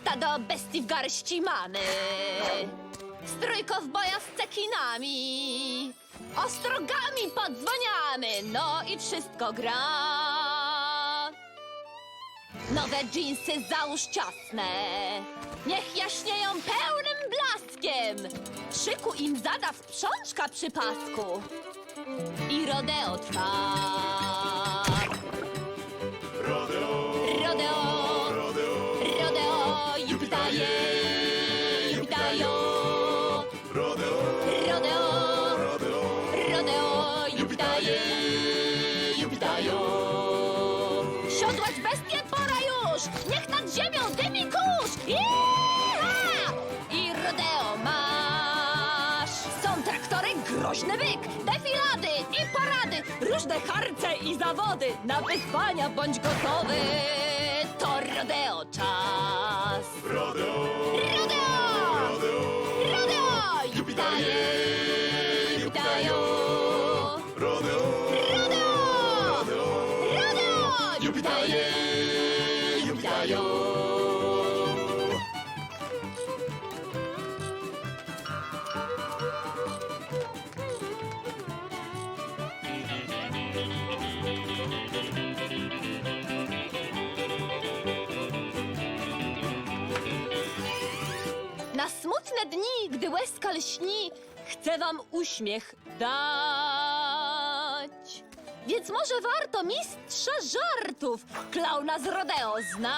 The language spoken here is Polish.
Stado bestii w garści mamy. Strój kowboja z cekinami. Ostrogami podzwaniamy, no i wszystko gra. Nowe dżinsy załóż ciasne. Niech jaśnieją pełnym blaskiem. Szyku im zada sprzączka przy pasku. I rodeo trwa. Niech nad ziemią dymi kurz! I rodeo masz! Są traktory, groźny byk, defilady i parady, różne harce i zawody. Na wyzwania bądź gotowy, to rodeo czas. Rodeo! Smutne dni, gdy łezka lśni, chcę wam uśmiech dać. Więc może warto mistrza żartów, klauna z rodeo znać.